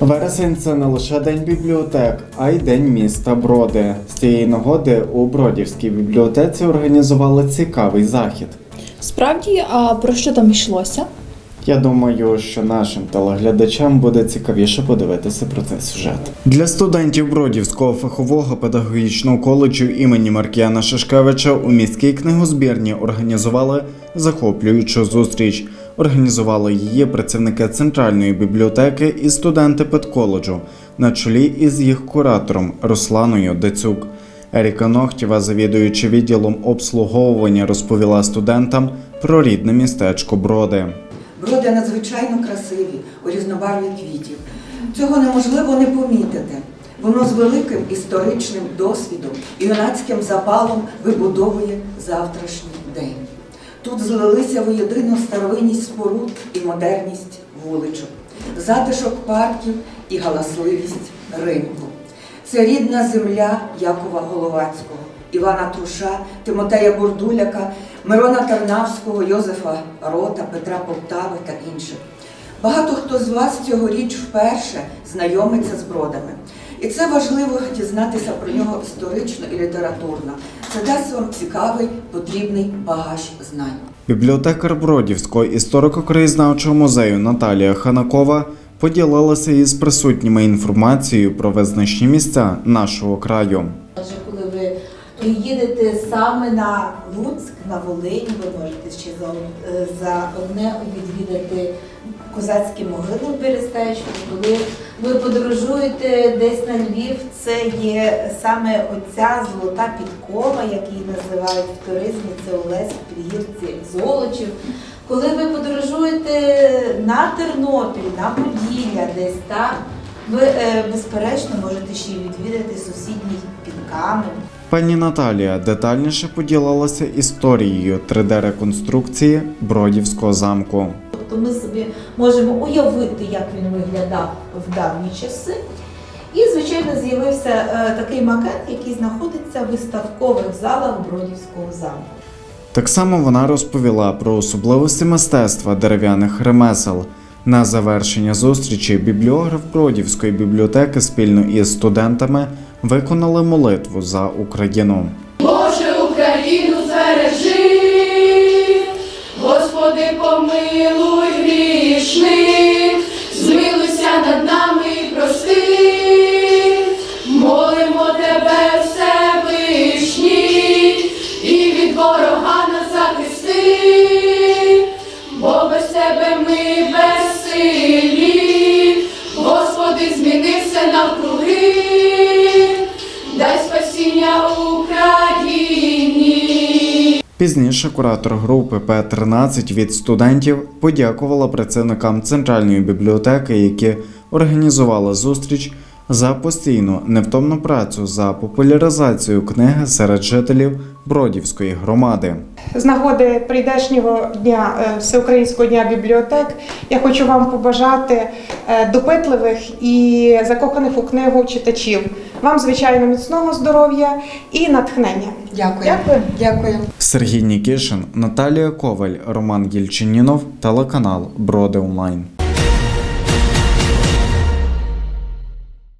Вересень це не лише день бібліотек, а й день міста Броди. З цієї нагоди у Бродівській бібліотеці організували цікавий захід. Справді, а про що там йшлося? Я думаю, що нашим телеглядачам буде цікавіше подивитися про цей сюжет. Для студентів Бродівського фахового педагогічного коледжу імені Маркіяна Шишкевича у міській книгозбірні організували захоплюючу зустріч. Організували її працівники центральної бібліотеки і студенти педколеджу на чолі із їх куратором Русланою Децюк. Еріка Нохтєва, завідуючи відділом обслуговування, розповіла студентам про рідне містечко Броди. Броди надзвичайно красиві у різнобарві квітів. Цього неможливо не помітити. Воно з великим історичним досвідом і юнацьким запалом вибудовує завтрашній день. Тут злилися воєдину старовинність споруд і модерність вуличок, затишок парків і галасливість ринку. Це рідна земля Якова Головацького, Івана Труша, Тимотея Бурдуляка, Мирона Тарнавського, Йозефа Рота, Петра Полтави та інших. Багато хто з вас цьогоріч вперше знайомиться з бродами. І це важливо дізнатися про нього історично і літературно. Це дасть вам цікавий, потрібний багаж знань. Бібліотекар Бродівського історико-краєзнавчого музею Наталія Ханакова поділилася із присутніми інформацією про визначні місця нашого краю. Коли приїдете саме на Луцьк, на Волинь, ви можете ще за, е, за одне відвідати козацькі могили в Берестечку. Коли ви подорожуєте десь на Львів, це є саме оця золота підкова, як її називають в туризмі, це Олесь, Підгірці, Золочів. Коли ви подорожуєте на Тернопіль, на Поділля, десь так, ви е, безперечно можете ще й відвідати сусідній Підкамен. Пані Наталія детальніше поділилася історією 3D-реконструкції Бродівського замку. Тобто ми собі можемо уявити, як він виглядав в давні часи. І, звичайно, з'явився е, такий макет, який знаходиться в виставкових залах Бродівського замку. Так само вона розповіла про особливості мистецтва дерев'яних ремесел. На завершення зустрічі бібліограф Бродівської бібліотеки спільно із студентами виконали молитву за Україну. Боже, Україну збережи, Господи, помилуй грішних, змилуйся над нами і прости, молимо тебе, Всевишній, і від ворога нас захисти, бо без тебе ми безсилі, дай спасіння Україні. Пізніше куратор групи П-13 від студентів подякувала працівникам центральної бібліотеки, які організували зустріч за постійну невтомну працю за популяризацію книги серед жителів Бродівської громади. З нагоди прийдешнього дня е, Всеукраїнського дня бібліотек я хочу вам побажати е, допитливих і закоханих у книгу читачів. Вам, звичайно, міцного здоров'я і натхнення. Дякую. Дякую. Дякую. Сергій Нікішин, Наталія Коваль, Роман Гільчинінов, телеканал Броди Онлайн.